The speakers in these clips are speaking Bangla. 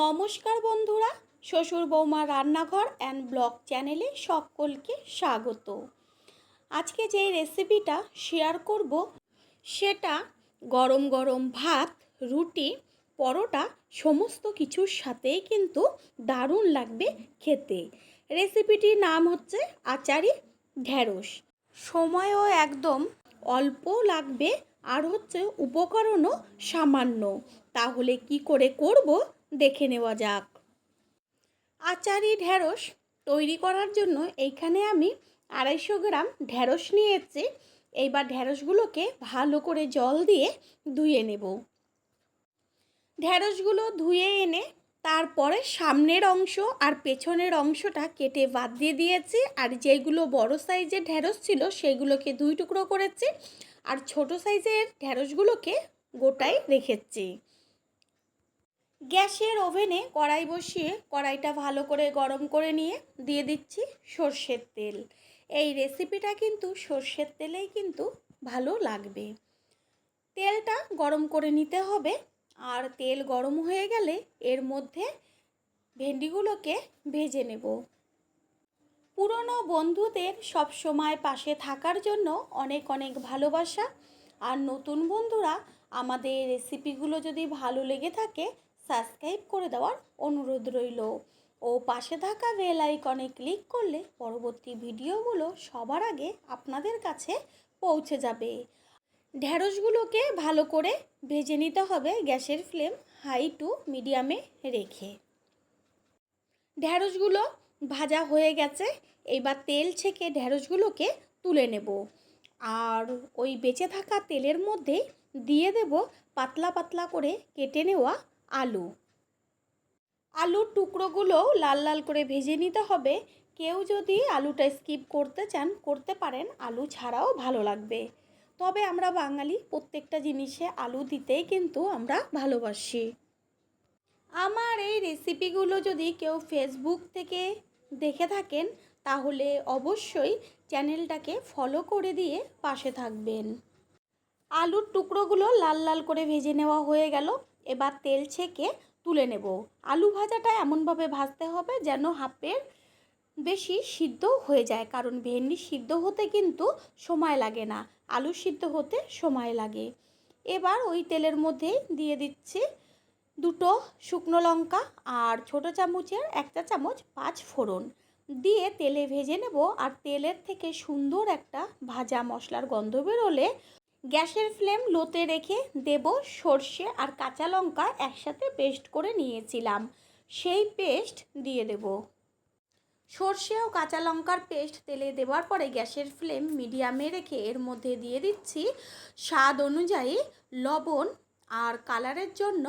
নমস্কার বন্ধুরা, শ্বশুর বৌমা রান্নাঘর অ্যান্ড ব্লগ চ্যানেলে সকলকে স্বাগত। আজকে যে রেসিপিটা শেয়ার করব, সেটা গরম গরম ভাত, রুটি, পরোটা, সমস্ত কিছুর সাথেই কিন্তু দারুণ লাগবে খেতে। রেসিপিটির নাম হচ্ছে আচারি ঢ্যাঁড়স সময়ও একদম অল্প লাগবে আর হচ্ছে উপকরণও সামান্য। তাহলে কি করে করব? দেখে নেওয়া যাক। আচারি ঢ্যাঁড়স তৈরি করার জন্য এইখানে আমি আড়াইশো গ্রাম ঢ্যাঁড়স নিয়েছি। এইবার ঢ্যাঁড়সগুলোকে ভালো করে জল দিয়ে ধুয়ে নেব। ঢ্যাঁড়সগুলো ধুয়ে এনে তারপরে সামনের অংশ আর পেছনের অংশটা কেটে বাদ দিয়ে দিয়েছি। আর যেগুলো বড় সাইজের ঢ্যাঁড়স ছিল সেগুলোকে দুই টুকরো করেছি। আর ছোট সাইজের ঢ্যাঁড়সগুলোকে গোটাই রেখেছি। গ্যাসের ওভেনে কড়াই বসিয়ে কড়াইটা ভালো করে গরম করে নিয়ে দিয়ে দিচ্ছি সর্ষের তেল। এই রেসিপিটা কিন্তু সর্ষের তেলেই কিন্তু ভালো লাগবে। তেলটা গরম করে নিতে হবে আর তেল গরম হয়ে গেলে এর মধ্যে ভেন্ডিগুলোকে ভেজে নেব। পুরনো বন্ধুদের সব সময় পাশে থাকার জন্য অনেক অনেক ভালোবাসা। আর নতুন বন্ধুরা আমাদের রেসিপিগুলো যদি ভালো লেগে থাকে সাবস্ক্রাইব করে দেওয়ার অনুরোধ রইল। ও পাশে থাকা বেল আইকনে ক্লিক করলে পরবর্তী ভিডিওগুলো সবার আগে আপনাদের কাছে পৌঁছে যাবে। ঢ্যাঁড়সগুলোকে ভালো করে ভেজে নিতে হবে গ্যাসের ফ্লেম হাই টু মিডিয়ামে রেখে। ঢ্যাঁড়সগুলো ভাজা হয়ে গেছে এইবার তেল ছেঁকে ঢ্যাঁড়সগুলোকে তুলে নেব। আর ওই বেঁচে থাকা তেলের মধ্যে দিয়ে দেব পাতলা পাতলা করে কেটে নেওয়া আলু। আলুর টুকরোগুলো লাল লাল করে ভেজে নিতে হবে। কেউ যদি আলুটা স্কিপ করতে চান, করতে পারেন। আলু ছাড়াও ভালো লাগবে। তবে আমরা বাঙালি, প্রত্যেকটা জিনিসে আলু দিতেই কিন্তু আমরা ভালোবাসি। আমার এই রেসিপিগুলো যদি কেউ ফেসবুক থেকে দেখে থাকেন, তাহলে অবশ্যই চ্যানেলটাকে ফলো করে দিয়ে পাশে থাকবেন। আলুর টুকরোগুলো লাল লাল করে ভেজে নেওয়া হয়ে গেল। এবার তেল ছেঁকে তুলে নেব। আলু ভাজাটা এমনভাবে ভাজতে হবে যেন হাফের বেশি সিদ্ধ হয়ে যায়, কারণ ভেন্ডি সিদ্ধ হতে কিন্তু সময় লাগে না, আলু সিদ্ধ হতে সময় লাগে। এবার ওই তেলের মধ্যে দিয়ে দিচ্ছি দুটো শুকনো লঙ্কা আর ছোটো চামচের একটা চামচ পাঁচ ফোড়ন। দিয়ে তেলে ভেজে নেব আর তেলের থেকে সুন্দর একটা ভাজা মশলার গন্ধ বেরোলে গ্যাসের ফ্লেম লোতে রেখে দেব সর্ষে আর কাঁচা লঙ্কা একসাথে পেস্ট করে নিয়েছিলাম। সেই পেস্ট দিয়ে দেব। সর্ষে ও কাঁচা লঙ্কার পেস্ট তেলে দেওয়ার পরে গ্যাসের ফ্লেম মিডিয়ামে রেখে এর মধ্যে দিয়ে দিচ্ছি। স্বাদ অনুযায়ী লবণ আর কালারের জন্য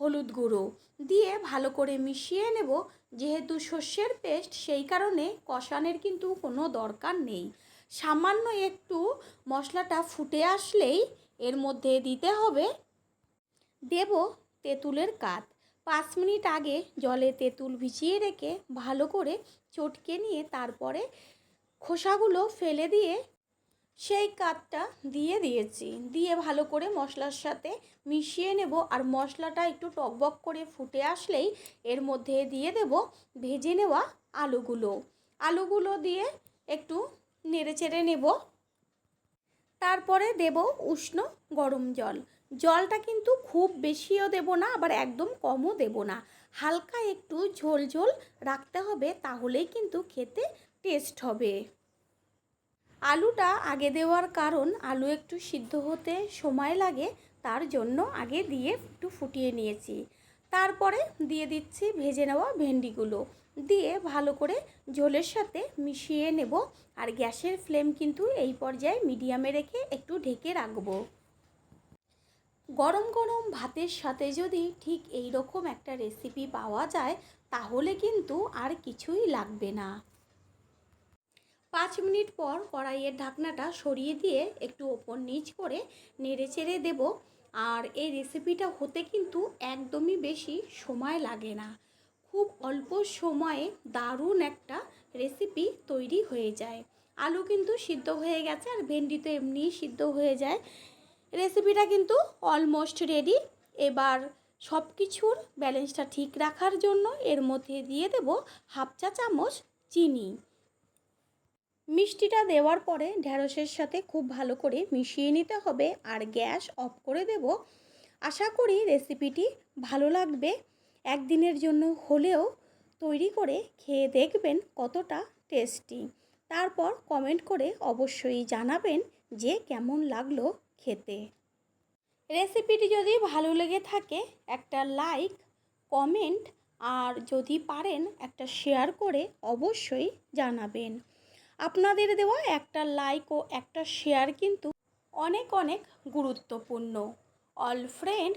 হলুদ গুঁড়ো। দিয়ে ভালো করে মিশিয়ে নেব। যেহেতু সর্ষের পেস্ট সেই কারণে কষানের কিন্তু কোনো দরকার নেই। সামান্য একটু মশলাটা ফুটে আসলেই এর মধ্যে দিতে হবে। দেব তেঁতুলের কাত। পাঁচ মিনিট আগে জলে তেঁতুল ভিজিয়ে রেখে ভালো করে চটকে নিয়ে তারপরে খোসাগুলো ফেলে দিয়ে সেই কাতটা দিয়ে দিয়েছি। দিয়ে ভালো করে মশলার সাথে মিশিয়ে নেব আর মশলাটা একটু টকবক করে ফুটে আসলেই এর মধ্যে দিয়ে দেব ভেজে নেওয়া আলুগুলো। আলুগুলো দিয়ে একটু নেড়ে চেড়ে নেব। তারপরে দেব উষ্ণ গরম জল। জলটা কিন্তু খুব বেশিও দেব না, আবার একদম কমও দেব না। হালকা একটু ঝোল ঝোল রাখতে হবে, তাহলেই কিন্তু খেতে টেস্ট হবে। আলুটা আগে দেওয়ার কারণ, আলু একটু সিদ্ধ হতে সময় লাগে, তার জন্য আগে দিয়ে একটু ফুটিয়ে নিয়েছি। তারপরে দিয়ে দিচ্ছি ভেজে নেওয়া ভেন্ডিগুলো। দিয়ে ভালো করে ঝোলের সাথে মিশিয়ে নেব। আর গ্যাসের ফ্লেম কিন্তু এই পর্যায়ে মিডিয়ামে রেখে একটু ঢেকে রাখব। গরম গরম ভাতের সাথে যদি ঠিক এই রকম একটা রেসিপি পাওয়া যায়, তাহলে কিন্তু আর কিছুই লাগবে না। পাঁচ মিনিট পর কড়াইয়ের ঢাকনাটা সরিয়ে দিয়ে একটু ওপর নিচ করে নেড়ে চেড়ে দেব। আর এই রেসিপিটা হতে কিন্তু একদমই বেশি সময় লাগে না। খুব অল্প সময়ে দারুণ একটা রেসিপি তৈরি হয়ে যায়। আলু কিন্তু সিদ্ধ হয়ে গেছে আর ভেন্ডি তো এমনিই সিদ্ধ হয়ে যায়। রেসিপিটা কিন্তু অলমোস্ট রেডি এবার সব কিছুর ব্যালেন্সটা ঠিক রাখার জন্য এর মধ্যে দিয়ে দেব হাফ চা চামচ চিনি। মিষ্টিটা দেওয়ার পরে ঢ্যাঁড়সের সাথে খুব ভালো করে মিশিয়ে নিতে হবে আর গ্যাস অফ করে দেব। আশা করি রেসিপিটি ভালো লাগবে। একদিনের জন্য হলেও তৈরি করে খেয়ে দেখবেন কতটা টেস্টি। তারপর কমেন্ট করে অবশ্যই জানাবেন যে কেমন লাগল খেতে। রেসিপিটি যদি ভালো লেগে থাকে, একটা লাইক, কমেন্ট আর যদি পারেন একটা শেয়ার করে অবশ্যই জানাবেন। আপনাদের দেওয়া একটা লাইক ও একটা শেয়ার কিন্তু অনেক অনেক গুরুত্বপূর্ণ। All friend